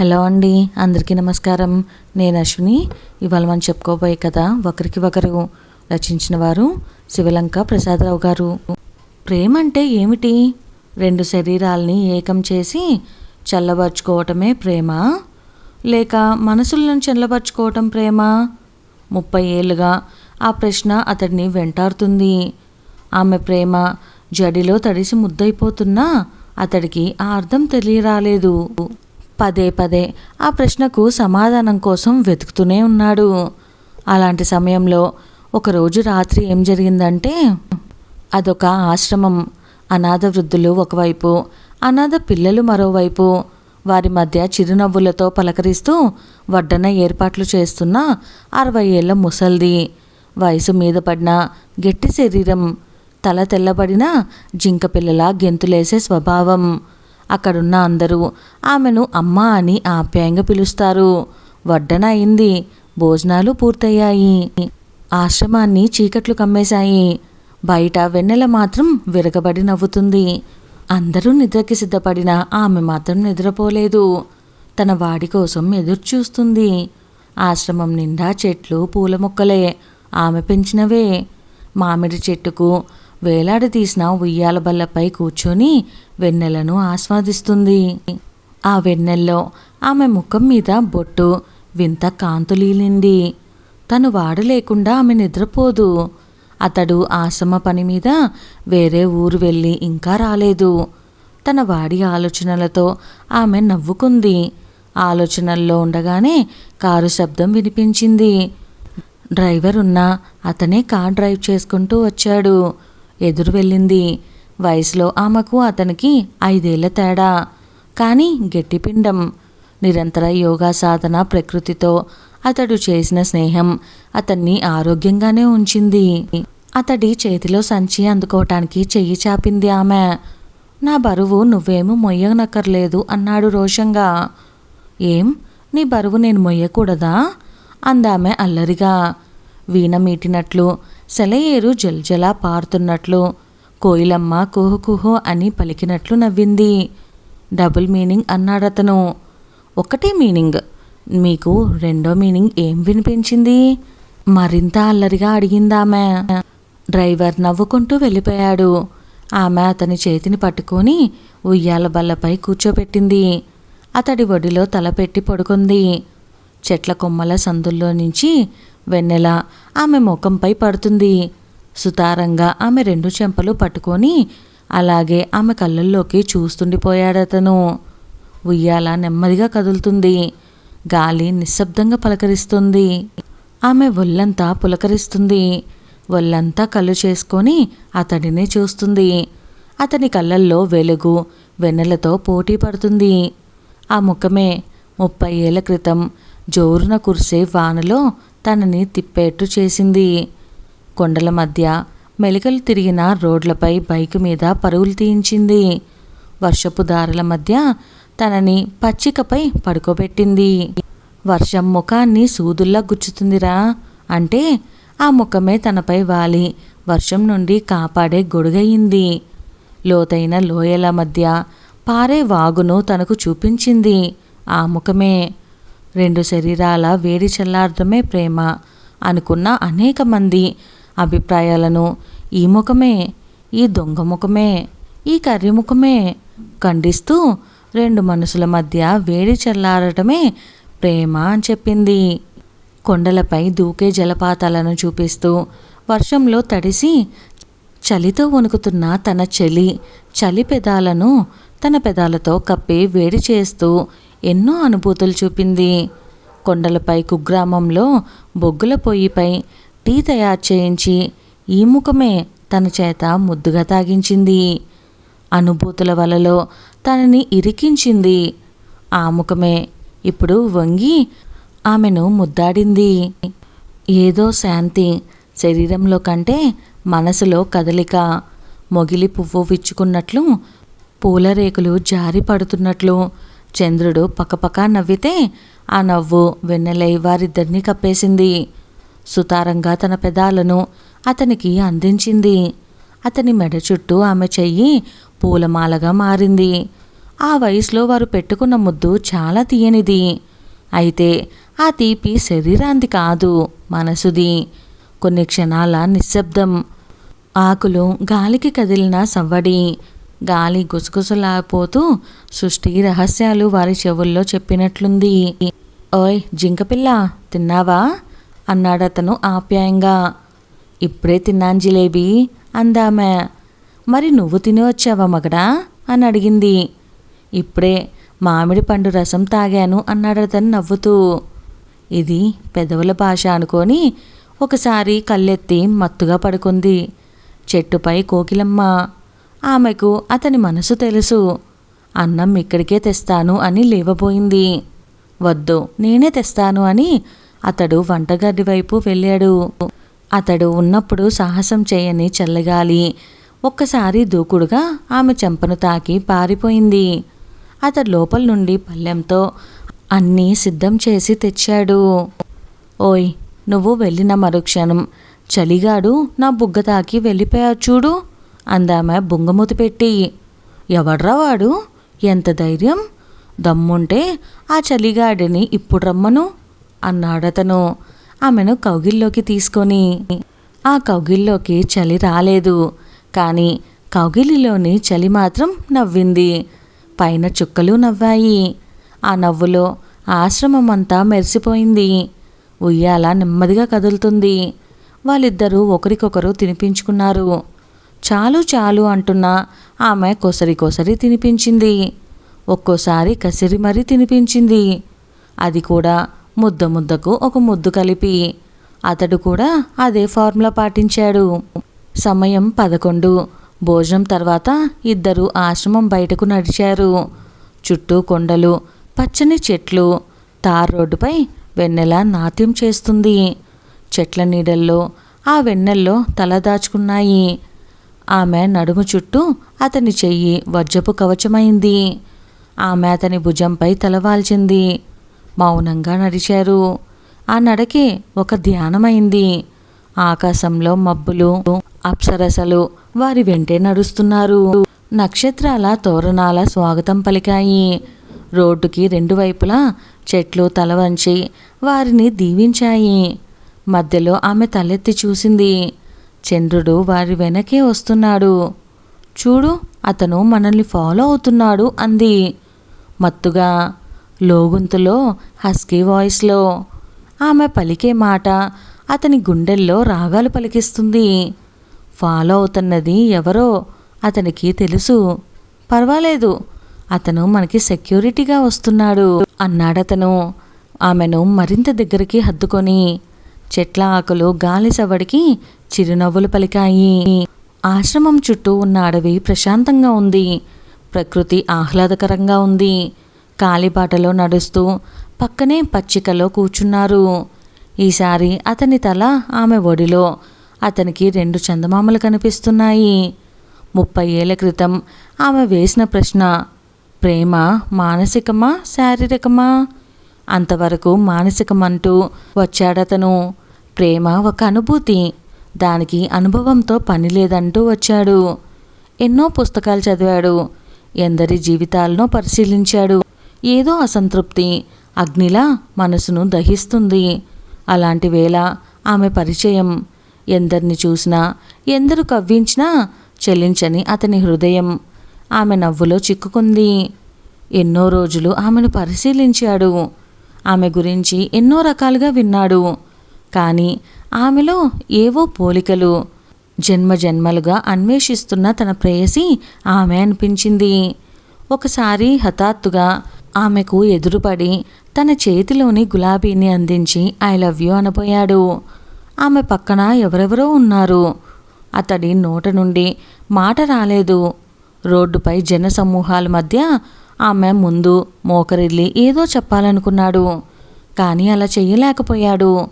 Hello అండి అందరికీ నమస్కారం. నేను అశ్విని. ఇవాళ మనం చెప్పుకోబోయే కథ ఒకరికి ఒకరు రచించిన వారు శివలంక ప్రసాదరావు గారు. ప్రేమ అంటే ఏమిటి? రెండు శరీరాల్ని ఏకం చేసి చల్లబరుచుకోవటమే ప్రేమ? లేక మనసులను చల్లబరుచుకోవటం ప్రేమ? ముప్పై ఏళ్ళుగా ఆ ప్రశ్న అతడిని వెంటాడుతుంది. ఆమె ప్రేమ జడిలో తడిసి ముద్దయిపోతున్నా అతడికి ఆ అర్థం తెలియరాలేదు. పదే పదే ఆ ప్రశ్నకు సమాధానం కోసం వెతుకుతూనే ఉన్నాడు. అలాంటి సమయంలో ఒకరోజు రాత్రి ఏం జరిగిందంటే అదొక ఆశ్రమం. అనాథ వృద్ధులు ఒకవైపు అనాథ పిల్లలు మరోవైపు వారి మధ్య చిరునవ్వులతో పలకరిస్తూ వడ్డన ఏర్పాట్లు చేస్తున్న అరవై ఏళ్ళ ముసల్ది. వయసు మీద పడిన గట్టి శరీరం తల తెల్లబడిన జింక పిల్లల గెంతులేసే స్వభావం. అక్కడున్న అందరూ ఆమెను అమ్మ అని ఆప్యాయంగా పిలుస్తారు. వడ్డన అయింది భోజనాలు పూర్తయ్యాయి. ఆశ్రమాన్ని చీకట్లు కమ్మేశాయి. బయట వెన్నెల మాత్రం విరగబడి నవ్వుతుంది. అందరూ నిద్రకి సిద్ధపడిన ఆమె మాత్రం నిద్రపోలేదు. తన వాడి కోసం ఎదురు చూస్తుంది ఆశ్రమం నిండా చెట్లు పూల మొక్కలే. ఆమె పెంచినవే. మామిడి చెట్టుకు వేలాడదీసిన ఉయ్యాల బల్లపై కూర్చొని వెన్నెలను ఆస్వాదిస్తుంది. ఆ వెన్నెల్లో ఆమె ముఖం మీద బొట్టు వింత కాంతులీలింది తను వాడు లేకుండా ఆమె నిద్రపోదు. అతడు ఆశ్రమ పని మీద వేరే ఊరు వెళ్ళి ఇంకా రాలేదు. తన వాడి ఆలోచనలతో ఆమె నవ్వుకుంది. ఆలోచనల్లో ఉండగానే కారు శబ్దం వినిపించింది. డ్రైవర్ ఉన్నా అతనే కార్ డ్రైవ్ చేసుకుంటూ వచ్చాడు. ఎదురు వెళ్ళింది. వయసులో ఆమెకు అతనికి ఐదేళ్ళ తేడా. కానీ గట్టిపిండం నిరంతర యోగా సాధన ప్రకృతితో అతడు చేసిన స్నేహం అతన్ని ఆరోగ్యంగానే ఉంచింది. అతడి చేతిలో సంచి అందుకోవటానికి చెయ్యి చాపింది ఆమె. నా బరువు నువ్వేమీ మొయ్యనక్కర్లేదు అన్నాడు రోషంగా. ఏం? నీ బరువు నేను మొయ్యకూడదా? అందామె అల్లరిగా. వీణ మీటినట్లు సెలయేరు జల్జలా పారుతున్నట్లు కోయిలమ్మ కుహు కుహు అని పలికినట్లు నవ్వింది. డబుల్ మీనింగ్ అన్నాడతను. ఒకటే మీనింగ్. మీకు రెండో మీనింగ్ ఏం వినిపించింది? మరింత అల్లరిగా అడిగిందామె. డ్రైవర్ నవ్వుకుంటూ వెళ్ళిపోయాడు. ఆమె అతని చేతిని పట్టుకొని ఉయ్యాల బల్లపై కూర్చోబెట్టింది అతడి ఒడిలో తలపెట్టి పడుకుంది. చెట్ల కొమ్మల సందుల్లో నుంచి వెన్నెల ఆమె ముఖంపై పడుతుంది. సుతారంగా ఆమె రెండు చెంపలు పట్టుకొని అలాగే ఆమె కళ్ళల్లోకి చూస్తుండిపోయాడతను. ఉయ్యాల నెమ్మదిగా కదులుతుంది. గాలి నిశ్శబ్దంగా పలకరిస్తుంది. ఆమె ఒళ్ళంతా పులకరిస్తుంది. ఒళ్ళంతా కళ్ళు చేసుకొని అతడినే చూస్తుంది. అతని కళ్ళల్లో వెలుగు వెన్నెలతో పోటీ పడుతుంది. ఆ ముఖమే ముప్పై ఏళ్ళ క్రితం జోరున కురిసే వానలో తనని తిప్పేట్టు చేసింది. కొండల మధ్య మెలికలు తిరిగిన రోడ్లపై బైక్ మీద పరుగులు తీయించింది. వర్షపు దారుల మధ్య తనని పచ్చికపై పడుకోబెట్టింది. వర్షం ముఖాన్ని సూదుల్లా గుచ్చుతుందిరా అంటే ఆ ముఖమే తనపై వాలి. వర్షం నుండి కాపాడే గొడుగయింది. లోతైన లోయల మధ్య పారే వాగును తనకు చూపించింది. ఆ ముఖమే రెండు శరీరాల వేడి చల్లార్థమే ప్రేమ అనుకున్న అనేక మంది అభిప్రాయాలను ఈ ముఖమే ఈ దొంగ ముఖమే ఈ కర్రి ముఖమే ఖండిస్తూ రెండు మనసుల మధ్య వేడి చల్లారటమే ప్రేమ అని చెప్పింది. కొండలపై దూకే జలపాతాలను చూపిస్తూ వర్షంలో తడిసి చలితో వణుకుతున్న తన చలి చలి పెదాలను తన పెదాలతో కప్పి వేడి చేస్తూ ఎన్నో అనుభూతులు చూపింది. కొండలపై కుగ్రామంలో బొగ్గుల పొయ్యిపై టీ తయారు చేయించి ఈ ముఖమే తన చేత ముద్దుగా తాగించింది. అనుభూతుల వలలో తనని ఇరికించింది. ఆ ముఖమే ఇప్పుడు వంగి ఆమెను ముద్దాడింది. ఏదో శాంతి శరీరంలో కంటే మనసులో కదలిక మొగిలి పువ్వు విచ్చుకున్నట్లు పూల రేకులు జారి పడుతున్నట్లు చంద్రుడు పక్కపక్క నవ్వితే ఆ నవ్వు వెన్నెలై వారిద్దరినీ కప్పేసింది. సుతారంగా తన పెదాలను అతనికి అందించింది. అతని మెడ చుట్టూ ఆమె చెయ్యి పూలమాలగా మారింది. ఆ వయసులో వారు పెట్టుకున్న ముద్దు చాలా తీయనిది. అయితే ఆ తీపి శరీరాంది కాదు మనసుది. కొన్ని క్షణాల నిశ్శబ్దం. ఆకులు గాలికి కదిలిన సవ్వడి. గాలి గుసగుసలాపోతూ సృష్టి రహస్యాలు వారి చెవుల్లో చెప్పినట్లుంది. ఓయ్ జింకపిల్ల తిన్నావా? అన్నాడతను ఆప్యాయంగా. ఇప్పుడే తిన్నాను జిలేబీ అందామె. మరి నువ్వు తిని వచ్చావా మగడా? అని అడిగింది. ఇప్పుడే మామిడి పండు రసం తాగాను అన్నాడతను నవ్వుతూ. ఇది పెదవుల భాష అనుకొని ఒకసారి కళ్ళెత్తి మత్తుగా పడుకుంది. చెట్టుపై కోకిలమ్మ ఆమెకు అతని మనసు తెలుసు. అన్నం ఇక్కడికే తెస్తాను అని లేవబోయింది. వద్దు నేనే తెస్తాను అని అతడు వంటగది వైపు వెళ్ళాడు. అతడు ఉన్నప్పుడు సాహసం చేయని చల్లగాలి. ఒక్కసారి దూకుడుగా ఆమె చెంపను తాకి పారిపోయింది. అతడు లోపల నుండి పళ్ళెంతో అన్నీ సిద్ధం చేసి తెచ్చాడు. ఓయ్ నువ్వు వెళ్ళిన మరుక్షణం చలిగాడు నా బుగ్గ తాకి వెళ్ళిపోయావు చూడు. అందామె బుంగమూతి పెట్టి ఎవడ్రా వాడు? ఎంత ధైర్యం? దమ్ముంటే ఆ చలిగాడిని ఇప్పుడు రమ్మను అన్నాడతను. ఆమెను కౌగిల్లోకి తీసుకొని ఆ కౌగిల్లోకి చలి రాలేదు కానీ కౌగిలిలోని చలి మాత్రం నవ్వింది. పైన చుక్కలు నవ్వాయి. ఆ నవ్వులో ఆశ్రమం అంతా మెరిసిపోయింది. ఉయ్యాల నెమ్మదిగా కదులుతుంది. వాళ్ళిద్దరూ ఒకరికొకరు తినిపించుకున్నారు. చాలు చాలు అంటున్నా ఆమె కొసరి కొసరి తినిపించింది. ఒక్కోసారి కసిరి మరీ తినిపించింది. అది కూడా ముద్ద ముద్దకు ఒక ముద్దు కలిపి. అతడు కూడా అదే ఫార్ములా పాటించాడు. సమయం పదకొండు. భోజనం తర్వాత ఇద్దరు ఆశ్రమం బయటకు నడిచారు. చుట్టూ కొండలు పచ్చని చెట్లు తార్ రోడ్డుపై వెన్నెల నాట్యం చేస్తుంది. చెట్ల నీడల్లో ఆ వెన్నెల్లో తల దాచుకున్నాయి. ఆమె నడుము చుట్టూ అతని చెయ్యి వజ్రపు కవచమైంది. ఆమె అతని భుజంపై తలవాల్చింది మౌనంగా నడిచారు. ఆ నడకే ఒక ధ్యానమైంది. ఆకాశంలో మబ్బులు అప్సరసలు వారి వెంటే నడుస్తున్నారు. నక్షత్రాల తోరణాల స్వాగతం పలికాయి. రోడ్డుకి రెండు వైపులా చెట్లు తల వంచి వారిని దీవించాయి. మధ్యలో ఆమె తలెత్తి చూసింది. చంద్రుడు వారి వెనకే వస్తున్నాడు. చూడు అతను మనల్ని ఫాలో అవుతున్నాడు అంది. మత్తుగా లోగుంతులో హస్కీ వాయిస్లో ఆమె పలికే మాట అతని గుండెల్లో రాగాలు పలికిస్తుంది. ఫాలో అవుతున్నది ఎవరో అతనికి తెలుసు. పర్వాలేదు అతను మనకి సెక్యూరిటీగా వస్తున్నాడు అన్నాడతను. ఆమెను మరింత దగ్గరికి హద్దుకొని చెట్ల ఆకులు గాలి సవడికి చిరునవ్వులు పలికాయి. ఆశ్రమం చుట్టూ ఉన్న అడవి ప్రశాంతంగా ఉంది. ప్రకృతి ఆహ్లాదకరంగా ఉంది. కాలిబాటలో నడుస్తూ పక్కనే పచ్చికలో కూర్చున్నారు. ఈసారి అతని తల ఆమె ఒడిలో. అతనికి రెండు చందమామలు కనిపిస్తున్నాయి. ముప్పై ఏళ్ళ క్రితం ఆమె వేసిన ప్రశ్న ప్రేమ మానసికమా శారీరకమా? అంతవరకు మానసికమంటూ వచ్చాడతను. ప్రేమ ఒక అనుభూతి. దానికి అనుభవంతో పని లేదంటూ వచ్చాడు. ఎన్నో పుస్తకాలు చదివాడు. ఎందరి జీవితాలను పరిశీలించాడు. ఏదో అసంతృప్తి అగ్నిలా మనసును దహిస్తుంది. అలాంటి వేళ ఆమె పరిచయం. ఎందరిని చూసినా ఎందరు కవ్వించినా చెల్లించని అతని హృదయం. ఆమె నవ్వులో చిక్కుకుంది. ఎన్నో రోజులు ఆమెను పరిశీలించాడు. ఆమె గురించి ఎన్నో రకాలుగా విన్నాడు. కానీ ఆమెలో ఏవో పోలికలు. జన్మ జన్మలుగా అన్వేషిస్తున్న తన ప్రేయసి ఆమె అనిపించింది. ఒకసారి హఠాత్తుగా ఆమెకు ఎదురుపడి తన చేతిలోని గులాబీని అందించి ఐ లవ్ యూ అనబోయాడు. ఆమె పక్కన ఎవరెవరో ఉన్నారు. అతడి నోట నుండి మాట రాలేదు. రోడ్డుపై జన సమూహాల మధ్య ఆమె ముందు మోకరిల్లి ఏదో చెప్పాలనుకున్నాడు. కానీ అలా చెయ్యలేకపోయాడు.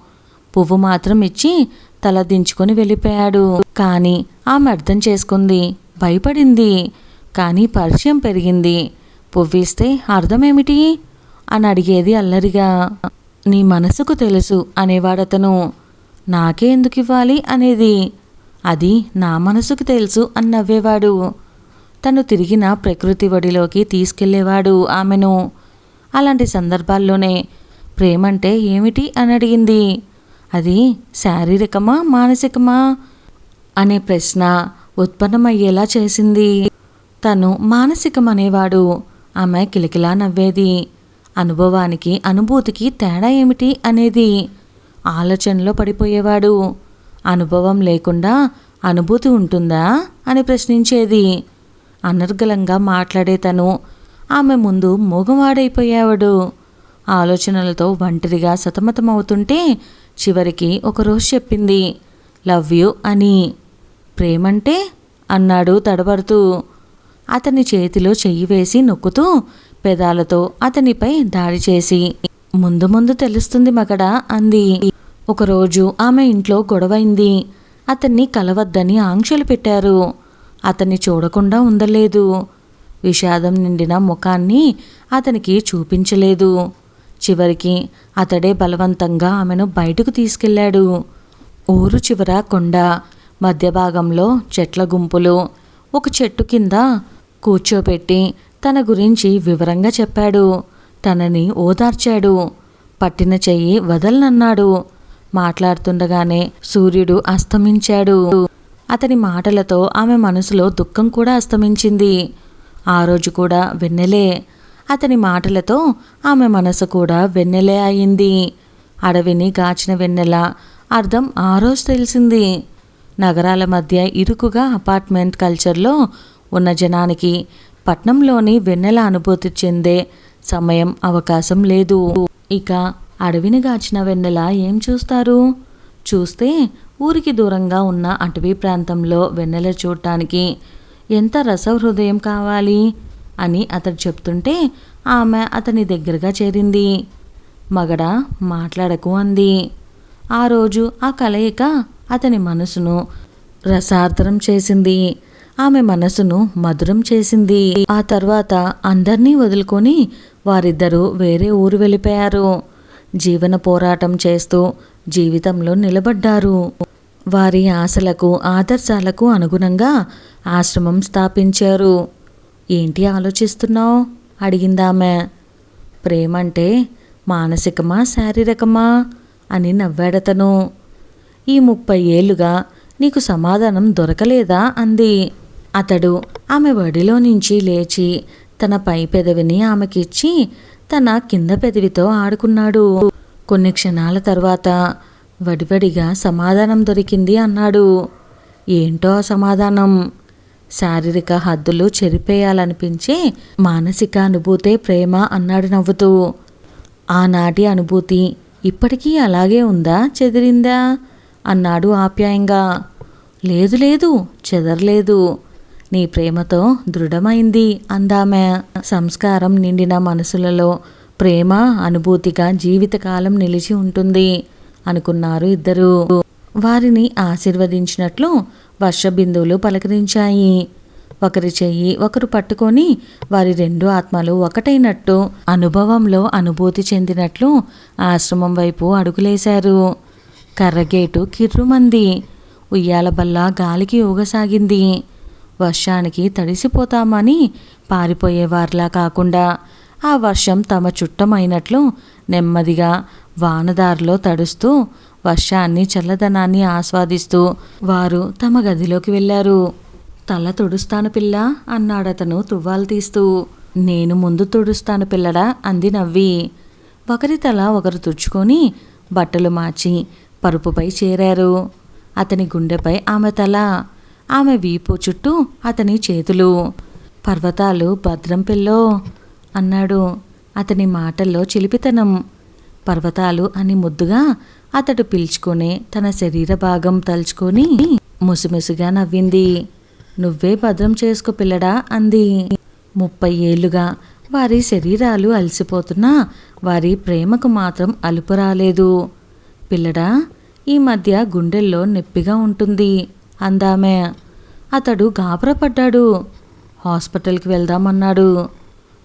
పువ్వు మాత్రం ఇచ్చి తల దించుకొని వెళ్ళిపోయాడు. కానీ ఆమె అర్థం చేసుకుంది. భయపడింది. కానీ పరిచయం పెరిగింది. పువ్విస్తే అర్థమేమిటి? అని అడిగేది అల్లరిగా. నీ మనసుకు తెలుసు అనేవాడతను నాకే ఎందుకు ఇవ్వాలి అనేది. అది నా మనసుకు తెలుసు అని నవ్వేవాడు. తను తిరిగిన ప్రకృతి ఒడిలోకి తీసుకెళ్ళేవాడు ఆమెను. అలాంటి సందర్భాల్లోనే ప్రేమంటే ఏమిటి అని అడిగింది. అది శారీరకమా మానసికమా? అనే ప్రశ్న ఉత్పన్నమయ్యేలా చేసింది. తను మానసికమనేవాడు. ఆమె కిలకిలా నవ్వేది. అనుభవానికి అనుభూతికి తేడా ఏమిటి అనేది ఆలోచనలో పడిపోయేవాడు. అనుభవం లేకుండా అనుభూతి ఉంటుందా అని ప్రశ్నించేది. అనర్గళంగా మాట్లాడే తను. ఆమె ముందు మూగవాడైపోయేవాడు. ఆలోచనలతో ఒంటరిగా సతమతమవుతుంటే చివరికి ఒకరోజు చెప్పింది లవ్ యూ అని. ప్రేమంటే? అన్నాడు తడబడుతూ. అతని చేతిలో చెయ్యి వేసి నొక్కుతూ పెదాలతో అతనిపై దాడి చేసి ముందు ముందు తెలుస్తుంది మగడా అంది. ఒకరోజు ఆమె ఇంట్లో గొడవైంది. అతన్ని కలవద్దని ఆంక్షలు పెట్టారు. అతన్ని చూడకుండా ఉండలేదు. విషాదం నిండిన ముఖాన్ని అతనికి చూపించలేదు. చివరికి అతడే బలవంతంగా ఆమెను బయటకు తీసుకెళ్ళాడు. ఊరు చివర కొండ మధ్య భాగంలో చెట్ల గుంపులు. ఒక చెట్టు కింద కూర్చోబెట్టి తన గురించి వివరంగా చెప్పాడు. తనని ఓదార్చాడు. పట్టిన చెయ్యి వదలనన్నాడు. మాట్లాడుతుండగానే సూర్యుడు అస్తమించాడు. అతని మాటలతో ఆమె మనసులో దుఃఖం కూడా అస్తమించింది. ఆ రోజు కూడా వెన్నెలే. అతని మాటలతో ఆమె మనసు కూడా వెన్నెలే అయింది. అడవిని గాచిన వెన్నెల అర్థం ఆ రోజు తెలిసింది. నగరాల మధ్య ఇరుకుగా అపార్ట్మెంట్ కల్చర్లో ఉన్న జనానికి పట్నంలోని వెన్నెల అనుభూతి చెందే సమయం అవకాశం లేదు. ఇక అడవిని గాచిన వెన్నెల ఏం చూస్తారు? చూస్తే ఊరికి దూరంగా ఉన్న అటవీ ప్రాంతంలో వెన్నెల చూడటానికి ఎంత రసహృదయం కావాలి? అని అతడు చెప్తుంటే ఆమె అతని దగ్గరగా చేరింది. మగడ మాట్లాడకు అంది. ఆ రోజు ఆ కలయిక అతని మనసును రసార్ద్రం చేసింది. ఆమె మనసును మధురం చేసింది. ఆ తర్వాత అందర్నీ వదులుకొని వారిద్దరూ వేరే ఊరు వెళ్ళిపోయారు. జీవన పోరాటం చేస్తూ జీవితంలో నిలబడ్డారు. వారి ఆశలకు ఆదర్శాలకు అనుగుణంగా ఆశ్రమం స్థాపించారు. ఏంటి ఆలోచిస్తున్నావు? అడిగిందామె. ప్రేమంటే మానసికమా శారీరకమా? అని నవ్వాడతను. ఈ ముప్పై ఏళ్ళుగా నీకు సమాధానం దొరకలేదా? అంది. అతడు ఆమె వడిలో నుంచి లేచి తన పై పెదవిని ఆమెకిచ్చి తన కింద పెదవితో ఆడుకున్నాడు. కొన్ని క్షణాల తర్వాత వడివడిగా సమాధానం దొరికింది అన్నాడు. ఏంటో ఆ సమాధానం? శారీరక హద్దులు చెరిపేయాలనిపించే మానసిక అనుభూతే ప్రేమ అన్నాడు నవ్వుతూ. ఆనాటి అనుభూతి ఇప్పటికీ అలాగే ఉందా? చెదిరిందా? అన్నాడు ఆప్యాయంగా. లేదు లేదు చెదరలేదు. నీ ప్రేమతో దృఢమైంది. అందామె సంస్కారం నిండిన మనసులలో ప్రేమ అనుభూతిగా జీవితకాలం నిలిచి ఉంటుంది అనుకున్నారు ఇద్దరు. వారిని ఆశీర్వదించినట్లు వర్షబిందువులు పలకరించాయి. ఒకరి చెయ్యి ఒకరు పట్టుకొని వారి రెండు ఆత్మలు ఒకటైనట్టు అనుభవంలో అనుభూతి చెందినట్లు ఆశ్రమం వైపు అడుగులేశారు. కర్రగేటు కిర్రుమంది. ఉయ్యాల బల్ల గాలికి ఊగసాగింది. వర్షానికి తడిసిపోతామని పారిపోయేవారిలా కాకుండా ఆ వర్షం తమ చుట్టమైనట్లు నెమ్మదిగా వానదారిలో తడుస్తూ వర్షాన్ని చల్లదనాన్ని ఆస్వాదిస్తూ వారు తమ గదిలోకి వెళ్ళారు. తల తుడుస్తాను పిల్ల అన్నాడతను తువ్వాలు తీస్తూ. నేను ముందు తుడుస్తాను పిల్లడా అంది నవ్వి. ఒకరి తల ఒకరు తుడుచుకొని బట్టలు మార్చి పరుపుపై చేరారు. అతని గుండెపై ఆమె తల ఆమె వీపు చుట్టూ అతని చేతులు. పర్వతాలు భద్రం పిల్లో అన్నాడు అతని మాటల్లో చిలిపితనం. పర్వతాలు అని ముద్దుగా అతడు పిలుచుకొని తన శరీర భాగం తలుచుకొని ముసిముసిగా నవ్వింది. నువ్వే భద్రం చేసుకో పిల్లడా అంది. ముప్పై ఏళ్ళుగా వారి శరీరాలు అలసిపోతున్నా వారి ప్రేమకు మాత్రం అలుపు రాలేదు. పిల్లడా ఈ మధ్య గుండెల్లో నొప్పిగా ఉంటుంది. అందామె. అతడు గాబరపడ్డాడు హాస్పిటల్కి వెళ్దామన్నాడు.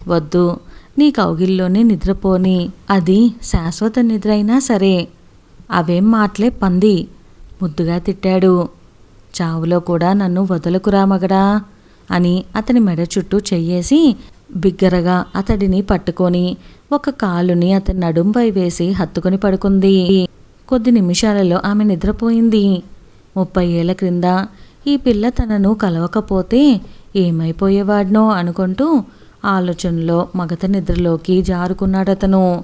వద్దు నీ కౌగిల్లోనే నిద్రపోని. అది శాశ్వత నిద్ర అయినా సరే. అవేం మాటలే పంది. ముద్దుగా తిట్టాడు. చావులో కూడా నన్ను వదలకురా మగడా అని అతని మెడ చుట్టూ చెయ్యేసి బిగ్గరగా అతడిని పట్టుకొని ఒక కాలుని అతని నడుంపై వేసి హత్తుకొని పడుకుంది. కొద్ది నిమిషాలలో ఆమె నిద్రపోయింది. ముప్పై ఏళ్ళ క్రింద ఈ పిల్ల తనను కలవకపోతే ఏమైపోయేవాడినో అనుకుంటూ ఆలోచనలో మగత నిద్రలోకి జారుకున్నాడతను.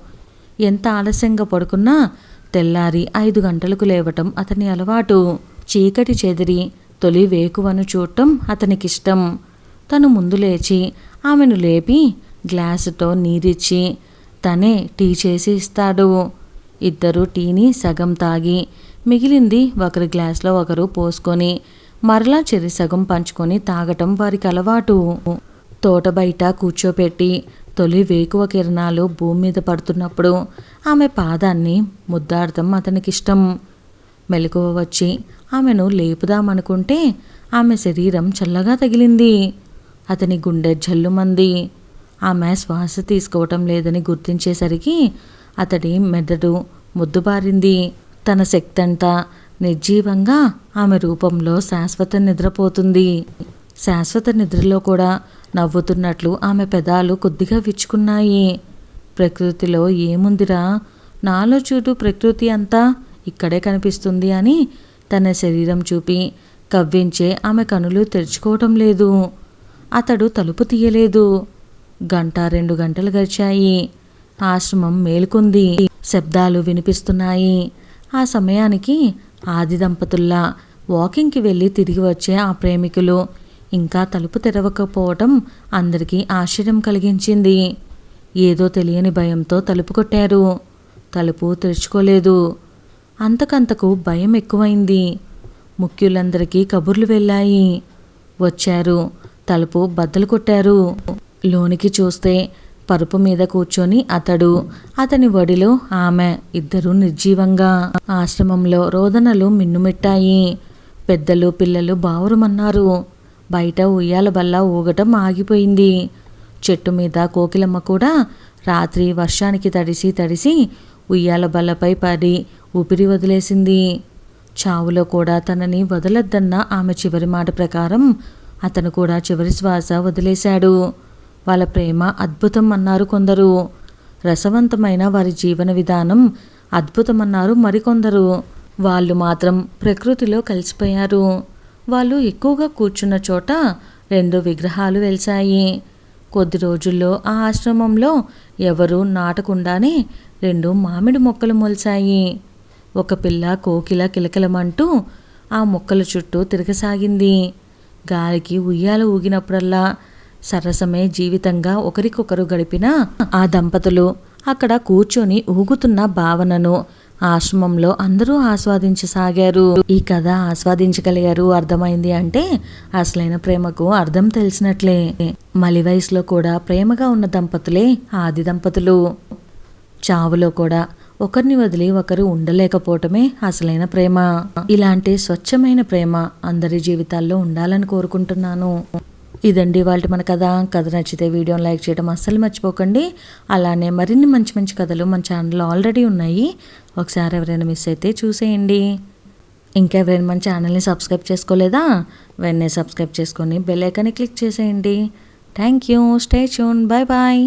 ఎంత ఆలస్యంగా పడుకున్నా తెల్లారి ఐదు గంటలకు లేవటం అతని అలవాటు. చీకటి చెదిరి తొలి వేకువను చూడటం అతనికిష్టం. తను ముందు లేచి ఆమెను లేపి గ్లాసుతో నీరిచ్చి తనే టీ చేసి ఇస్తాడు. ఇద్దరు టీని సగం తాగి మిగిలింది ఒకరి గ్లాస్లో ఒకరు పోసుకొని మరలా చెరి సగం పంచుకొని తాగటం వారికి అలవాటు. తోట బయట కూర్చోపెట్టి తొలి వేకువ కిరణాలు భూమి మీద పడుతున్నప్పుడు ఆమె పాదాన్ని ముద్దాడటం అతనికిష్టం. మెలకువ వచ్చి ఆమెను లేపుదామనుకుంటే ఆమె శరీరం చల్లగా తగిలింది. అతని గుండె జల్లుమంది. ఆమె శ్వాస తీసుకోవటం లేదని గుర్తించేసరికి అతడి మెదడు ముద్దుబారింది. తన శక్తంతా నిర్జీవంగా ఆమె రూపంలో శాశ్వత నిద్రపోతుంది. శాశ్వత నిద్రలో కూడా నవ్వుతున్నట్లు ఆమె పెదాలు కొద్దిగా విచ్చుకున్నాయి. ప్రకృతిలో ఏముందిరా? నాలో చూటు ప్రకృతి అంతా ఇక్కడే కనిపిస్తుంది అని తన శరీరం చూపి కవ్వించే ఆమె కనులు తెరుచుకోవటం లేదు. అతడు తలుపు తీయలేదు. గంట రెండు గంటలు గడిచాయి. ఆశ్రమం మేలుకుంది. శబ్దాలు వినిపిస్తున్నాయి. ఆ సమయానికి ఆది దంపతుల్లా వాకింగ్కి వెళ్ళి తిరిగి వచ్చే ఆ ప్రేమికులు. ఇంకా తలుపు తెరవకపోవటం అందరికీ ఆశ్చర్యం కలిగించింది. ఏదో తెలియని భయంతో తలుపు కొట్టారు. తలుపు తెరుచుకోలేదు. అంతకంతకు భయం ఎక్కువైంది. ముఖ్యులందరికీ కబుర్లు వెళ్ళాయి. వచ్చారు. తలుపు బద్దలు కొట్టారు. లోనికి చూస్తే పరుపు మీద కూర్చొని అతడు అతని ఒడిలో ఆమె ఇద్దరు నిర్జీవంగా ఆశ్రమంలో రోదనలు మిన్నుమిట్టాయి. పెద్దలు పిల్లలు బావురమన్నారు. బయట ఉయ్యాల బల్ల ఊగటం ఆగిపోయింది. చెట్టు మీద కోకిలమ్మ కూడా రాత్రి వర్షానికి తడిసి తడిసి ఉయ్యాల బల్లపై పడి ఊపిరి వదిలేసింది. చావులో కూడా తనని వదలద్దన్న ఆమె చివరి మాట ప్రకారం అతను కూడా చివరి శ్వాస వదిలేశాడు. వాళ్ళ ప్రేమ అద్భుతం అన్నారు కొందరు. రసవంతమైన వారి జీవన విధానం అద్భుతమన్నారు మరికొందరు. వాళ్ళు మాత్రం ప్రకృతిలో కలిసిపోయారు. వాళ్ళు ఎక్కువగా కూర్చున్న చోట రెండు విగ్రహాలు వెలిశాయి. కొద్ది రోజుల్లో ఆ ఆశ్రమంలో ఎవరు నాటకుండానే రెండు మామిడి మొక్కలు మొలిచాయి ఒక పిల్ల కోకిల కిలకిలమంటూ ఆ మొక్కల చుట్టూ తిరగసాగింది. గాలికి ఉయ్యాల ఊగినప్పుడల్లా సరసమే జీవితంగా ఒకరికొకరు గడిపిన ఆ దంపతులు. అక్కడ కూర్చొని ఊగుతున్న భావనను ఆశ్రమంలో అందరూ ఆస్వాదించసాగారు. ఈ కథ ఆస్వాదించగలిగారు అర్థమైంది అంటే అసలైన ప్రేమకు అర్థం తెలిసినట్లే. మలి వయసులో కూడా ప్రేమగా ఉన్న దంపతులే ఆది దంపతులు. చావులో కూడా ఒకరిని వదిలి ఒకరు ఉండలేకపోవటమే అసలైన ప్రేమ. ఇలాంటి స్వచ్ఛమైన ప్రేమ అందరి జీవితాల్లో ఉండాలని కోరుకుంటున్నాను. ఇదండి వాళ్ళ మన కథ. కథ నచ్చితే వీడియోని లైక్ చేయడం అస్సలు మర్చిపోకండి. అలానే మరిన్ని మంచి మంచి కథలు మన ఛానల్లో ఆల్రెడీ ఉన్నాయి. ఒకసారి ఎవరైనా మిస్ అయితే చూసేయండి. ఇంకా ఎవరైనా మన ఛానల్ని సబ్స్క్రైబ్ చేసుకోలేదా? వెన్నే సబ్స్క్రైబ్ చేసుకొని బెల్ ఐకాన్ని క్లిక్ చేసేయండి. Thank you. స్టే చూన్ బాయ్ బాయ్